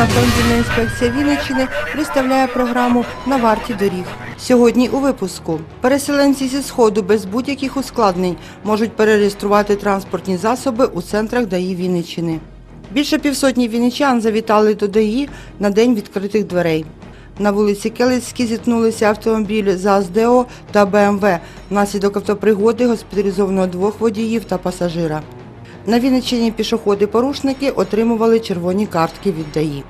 Державна автомобільна інспекція Вінниччини представляє програму на варті доріг. Сьогодні у випуску переселенці зі сходу без будь-яких ускладнень можуть перереєструвати транспортні засоби у центрах ДАІ Вінниччини. Більше півсотні вінничан завітали до ДАІ на день відкритих дверей. На вулиці Келицькій зіткнулися автомобілі ЗАЗ ДО та БМВ внаслідок автопригоди госпіталізовано двох водіїв та пасажира. На Вінниччині пішоходи-порушники отримували червоні картки від ДАІ.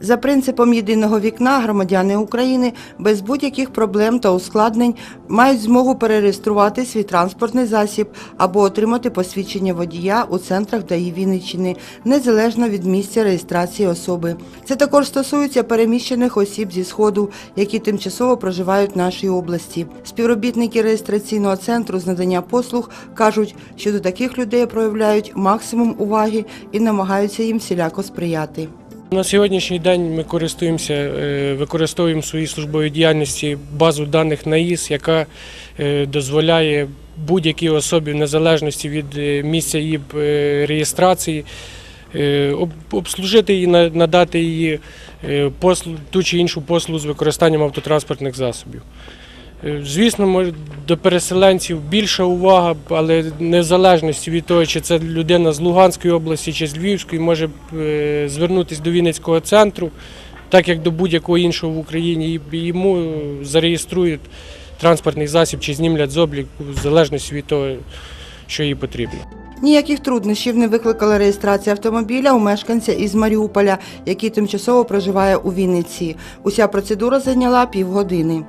За принципом єдиного вікна громадяни України без будь-яких проблем та ускладнень мають змогу перереєструвати свій транспортний засіб або отримати посвідчення водія у центрах ДАІ Вінниччини, незалежно від місця реєстрації особи. Це також стосується переміщених осіб зі сходу, які тимчасово проживають в нашій області. Співробітники реєстраційного центру з надання послуг кажуть, що до таких людей проявляють максимум уваги і намагаються їм всіляко сприяти. На сьогоднішній день ми користуємося, е, використовуємо в своїй службовій діяльності базу даних НАІС, яка е, дозволяє будь-якій особі в незалежності від е, місця її реєстрації обслужити її, надати її ту чи іншу послугу з використанням автотранспортних засобів. Е, Звісно, може, до переселенців більша увага, але незалежності від того, чи це людина з Луганської області чи з Львівської, може е, звернутися до Вінницького центру, так як до будь-якого іншого в Україні, і йому зареєструють транспортний засіб чи знімлять з обліку, в залежності від того, що їй потрібно. Ніяких труднощів не викликала реєстрація автомобіля у мешканця із Маріуполя, який тимчасово проживає у Вінниці. Уся процедура зайняла півгодини.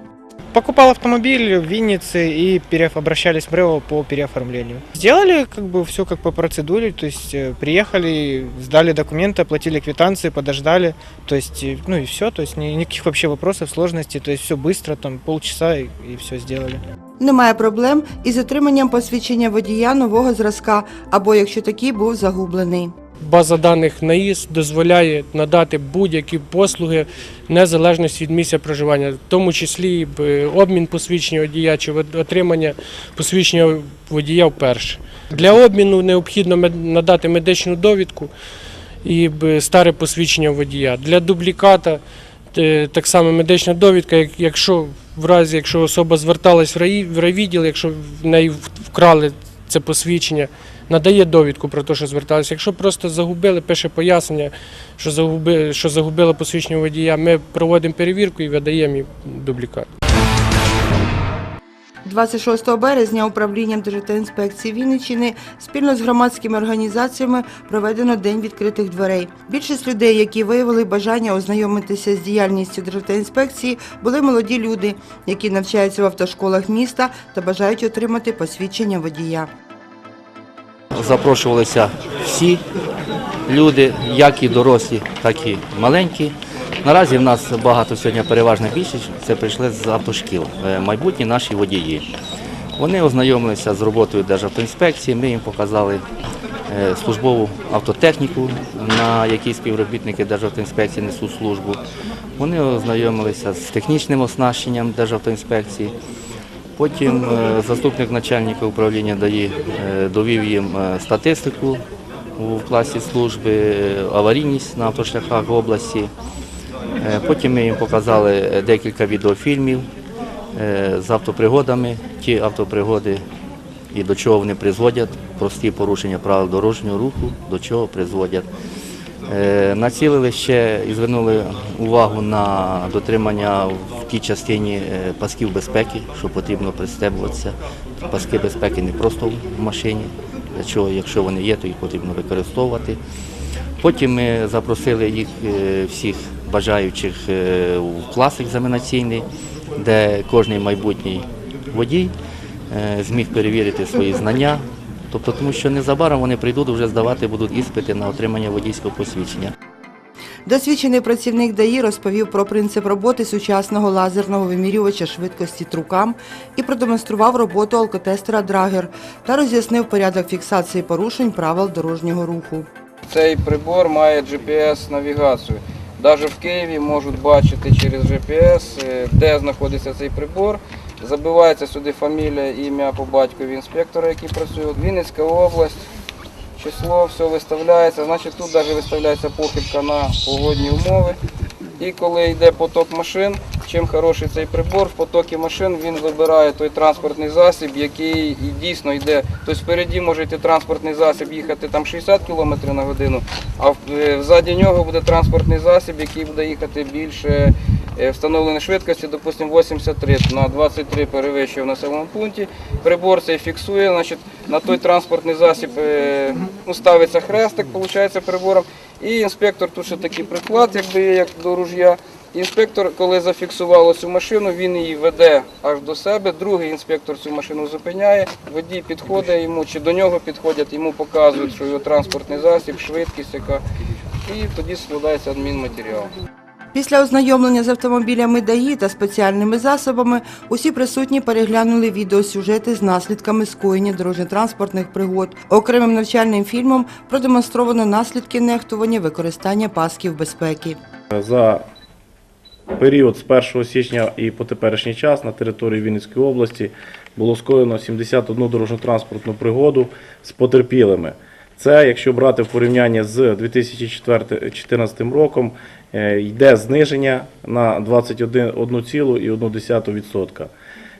Покупал автомобиль в Виннице и переоф- обращались в МРЭО по переоформлению. Сделали как бы все как по процедуре, то есть э, приехали, сдали документы, оплатили квитанции, подождали, то есть, э, ну и все, то есть ни- никаких вообще вопросов, сложностей, то есть все быстро, там полчаса и, и все сделали. Немає проблем із отриманням посвідчення водія нового зразка, або якщо такий був загублений. База даних НАІС дозволяє надати будь-які послуги незалежності від місця проживання, в тому числі обмін посвідчення водія чи отримання посвідчення водія вперше. Для обміну необхідно надати медичну довідку і старе посвідчення водія. Для дубліката е, так само медична довідка, якщо в разі, якщо особа зверталась в райвідділ, якщо в неї вкрали це посвідчення, надає довідку про те, що зверталися. Якщо просто загубили, пише пояснення, що загубили, що загубили посвідчення водія, ми проводимо перевірку і видаємо їм дублікат. 26 березня управлінням Державтоінспекції Вінниччини спільно з громадськими організаціями проведено День відкритих дверей. Більшість людей, які виявили бажання ознайомитися з діяльністю Державтоінспекції, були молоді люди, які навчаються в автошколах міста та бажають отримати посвідчення водія. Запрошувалися всі люди, як і дорослі, так і маленькі. Наразі в нас багато сьогодні переважна більшість це прийшли з автошкіл, е, майбутні наші водії. Вони ознайомилися з роботою Державтоінспекції, ми їм показали е, службову автотехніку, на якій співробітники Державтоінспекції несуть службу. Вони ознайомилися з технічним оснащенням Державтоінспекції. Потім е, заступник начальника управління ДАІ е, довів їм е, статистику у класі служби, аварійність на автошляхах області. Е, Потім ми їм показали декілька відеофільмів з автопригодами, ті автопригоди і до чого вони призводять, прості порушення правил дорожнього руху, до чого призводять. Е, Націлили ще і звернули увагу на дотримання в тій частині е, пасків безпеки, що потрібно пристебуватися. Паски безпеки не просто в машині, для чого, якщо вони є, то їх потрібно використовувати. Потім ми запросили їх е, всіх бажаючих у клас екзаменаційний, де кожен майбутній водій зміг перевірити свої знання. Тобто, тому що незабаром вони прийдуть вже здавати будуть іспити на отримання водійського посвідчення. Досвідчений працівник ДАІ розповів про принцип роботи сучасного лазерного вимірювача швидкості трукам і продемонстрував роботу алкотестера Драгер та роз'яснив порядок фіксації порушень правил дорожнього руху. Цей прибор має GPS-навігацію. Навіть в Києві можуть бачити через GPS, е, де знаходиться цей прибор. Забивається сюди фамілія, ім'я по батькові інспектора, який працює. Вінницька область, число, все виставляється. Значить тут навіть виставляється похибка на погодні умови. І коли йде поток машин, чим хороший цей прибор, в потокі машин він вибирає той транспортний засіб, який дійсно йде. Тобто впереді може йти транспортний засіб їхати там 60 км на годину, а е, взаді нього буде транспортний засіб, який буде їхати більше встановленої швидкості, допустимо 83 на 23 перевищує в населеному пункті. Прибор цей фіксує, значить, на той транспортний засіб е, ну, ставиться хрестик, виходить, прибором. І інспектор, тут ще такий приклад, якби є, як до ружья. Інспектор, коли зафіксував цю машину, він її веде аж до себе. Другий інспектор цю машину зупиняє, водій підходить йому, чи до нього підходять, йому показують, що його транспортний засіб, швидкість яка. І тоді складається адмінматеріал. Після ознайомлення з автомобілями ДАІ та спеціальними засобами усі присутні переглянули відеосюжети з наслідками скоєння дорожньо-транспортних пригод. Окремим навчальним фільмом продемонстровано наслідки нехтування використання пасків безпеки. За період з 1 січня і по теперішній час на території Вінницької області було скоєно 71 дорожньо-транспортну пригоду з потерпілими. Це, якщо брати в порівнянні з 2014 роком, е, йде зниження на 21,1%.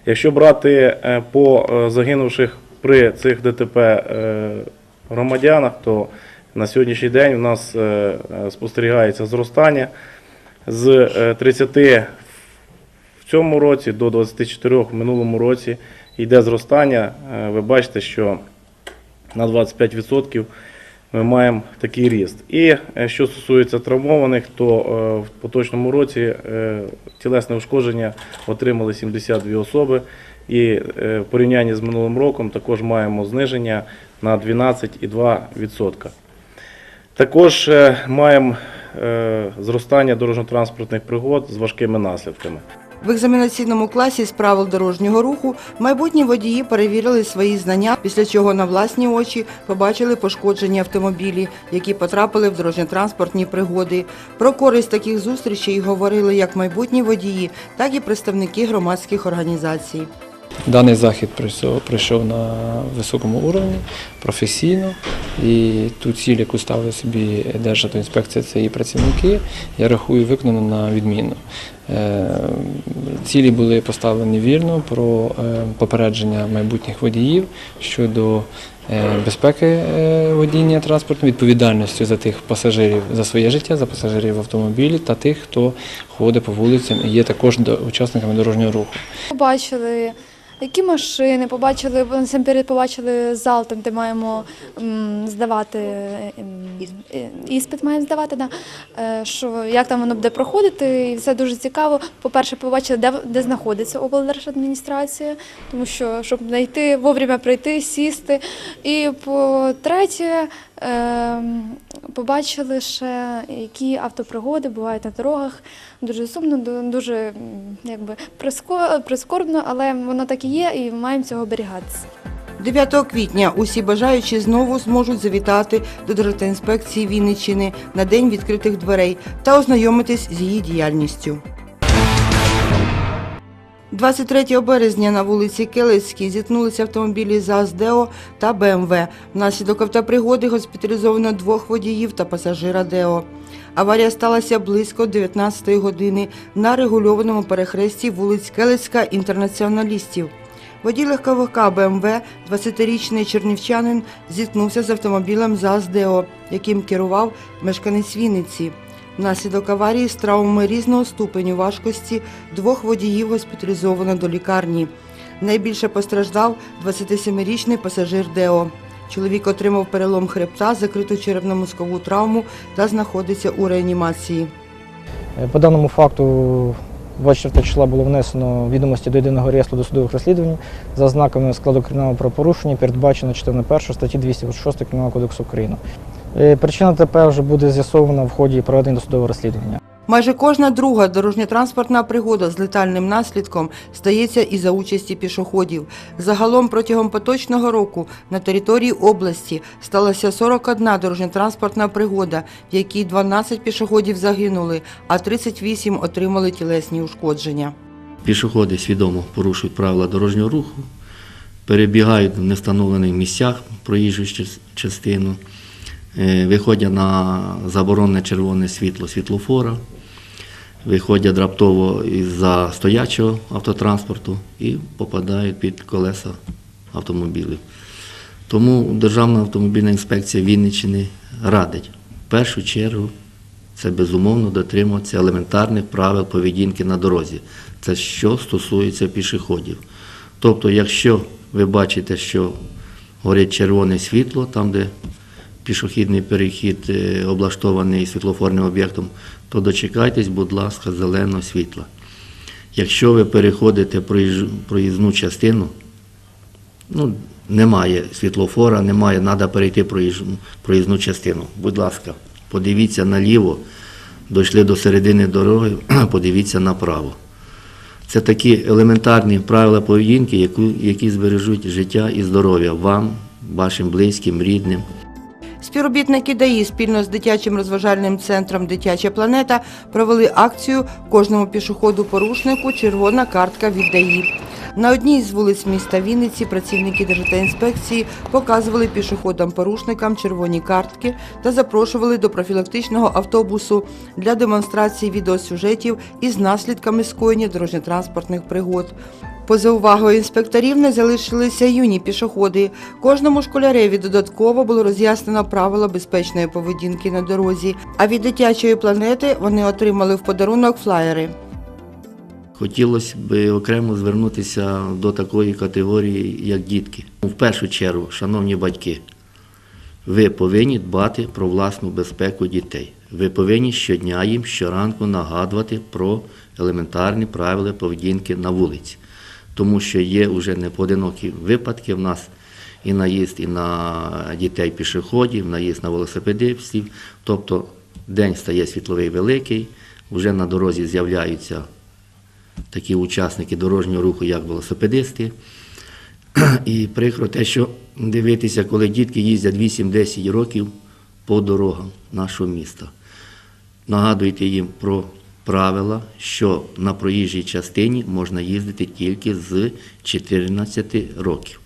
Якщо брати е, по е, загинувших при цих ДТП громадянах, то на сьогоднішній день у нас спостерігається зростання з е, 30 в цьому році до 24 в минулому році йде зростання. Ви бачите, що на 25% ми маємо такий ріст. І е, що стосується травмованих, то е, в поточному році е, тілесне ушкодження отримали 72 особи. І в порівнянні з минулим роком також маємо зниження на 12,2%. Також маємо зростання дорожньо-транспортних пригод з важкими наслідками. В екзаменаційному класі з правил дорожнього руху майбутні водії перевірили свої знання, після чого на власні очі побачили пошкоджені автомобілі, які потрапили в дорожньо-транспортні пригоди. Про користь таких зустрічей говорили як майбутні водії, так і представники громадських організацій. Даний захід пройшов на високому уровні, професійно. І ту ціль, яку ставили собі Державтоінспекція, це її працівники, я рахую, виконано на відмінно. Е, Цілі були поставлені вірно про е, попередження майбутніх водіїв щодо е, безпеки водіння транспорту, відповідальності за тих пасажирів за своє життя, за пасажирів в автомобілі та тих, хто ходить по вулицям і є також учасниками дорожнього руху. Побачили, які машини, побачили, насамперед побачили зал, там, де маємо здавати е, іспит, маємо здавати, да. Е, що, як там воно буде проходити, і все дуже цікаво. По-перше, побачили, де, де знаходиться облдержадміністрація, тому що щоб знайти, вовремя прийти, сісти. І по-третє, е, побачили ще, які автопригоди бувають на дорогах. Дуже сумно, дуже якби прискорбно, але воно так і є, і маємо цього оберігатися. 9 квітня усі бажаючі знову зможуть завітати до Державтоінспекції Вінниччини на день відкритих дверей та ознайомитись з її діяльністю. 23 березня на вулиці Келецькій зіткнулися автомобілі ЗАЗ-ДЕО та БМВ. Внаслідок автопригоди госпіталізовано двох водіїв та пасажира ДЕО. Аварія сталася близько 19 години на регульованому перехресті вулиць Келецька інтернаціоналістів. Водій легковика БМВ, 20-річний чернівчанин, зіткнувся з автомобілем ЗАЗ-ДЕО, яким керував мешканець Вінниці. Внаслідок аварії з травмами різного ступеню важкості двох водіїв госпіталізовано до лікарні. Найбільше постраждав 27-річний пасажир ДЕО. Чоловік отримав перелом хребта, закриту черепно-мозкову травму та знаходиться у реанімації. Е, По даному факту 24 числа було внесено відомості до єдиного реєстру досудових розслідувань за ознаками складу кримінального правопорушення, передбачено частиною 1 статті 206 Кримінального кодексу України. Е, Причина ТП вже буде з'ясована в ході проведення досудового розслідування. Майже кожна друга дорожньо-транспортна пригода з летальним наслідком стається із за участі пішоходів. Загалом протягом поточного року на території області сталося 41 дорожньо-транспортна пригода, в якій 12 пішоходів загинули, а 38 отримали тілесні ушкодження. Пішоходи свідомо порушують правила дорожнього руху, перебігають в невстановлених місцях проїжджу част- частину, виходять на заборонене червоне світло світлофора, виходять раптово із-за стоячого автотранспорту і попадають під колеса автомобілів. Тому Державна автомобільна інспекція Вінниччини радить в першу чергу це безумовно дотримуватися елементарних правил поведінки на дорозі. Це що стосується пішоходів. Тобто, якщо ви бачите, що горить червоне світло, там, де пішохідний перехід е, облаштований світлофорним об'єктом, то дочекайтесь, будь ласка, зеленого світла. Якщо ви переходите проїзну частину, ну, немає світлофора, немає, треба перейти проїзну частину. Будь ласка, подивіться наліво, дійшли до середини дороги, подивіться направо. Це такі елементарні правила поведінки, які збережуть життя і здоров'я вам, вашим близьким, рідним. Співробітники ДАІ спільно з дитячим розважальним центром Дитяча планета провели акцію кожному пішоходу-порушнику Червона картка від ДАІ. На одній з вулиць міста Вінниці працівники Державтоінспекції показували пішоходам-порушникам червоні картки та запрошували до профілактичного автобусу для демонстрації відеосюжетів із наслідками скоєння дорожньо-транспортних пригод. Поза увагою інспекторів не залишилися юні пішоходи. Кожному школяреві додатково було роз'яснено правила безпечної поведінки на дорозі. А від дитячої планети вони отримали в подарунок флаєри. Хотілося б окремо звернутися до такої категорії, як дітки. В першу чергу, шановні батьки, ви повинні дбати про власну безпеку дітей. Ви повинні щодня їм щоранку нагадувати про елементарні правила поведінки на вулиці. Тому що є вже непоодинокі випадки в нас і наїзд і на дітей пішоходів, наїзд на велосипедистів. Тобто день стає світловий великий, вже на дорозі з'являються такі учасники дорожнього руху, як велосипедисти. І прикро те, що дивитися, коли дітки їздять 8-10 років по дорогам нашого міста. Нагадуйте їм про правила, що на проїжджій частині можна їздити тільки з 14 років.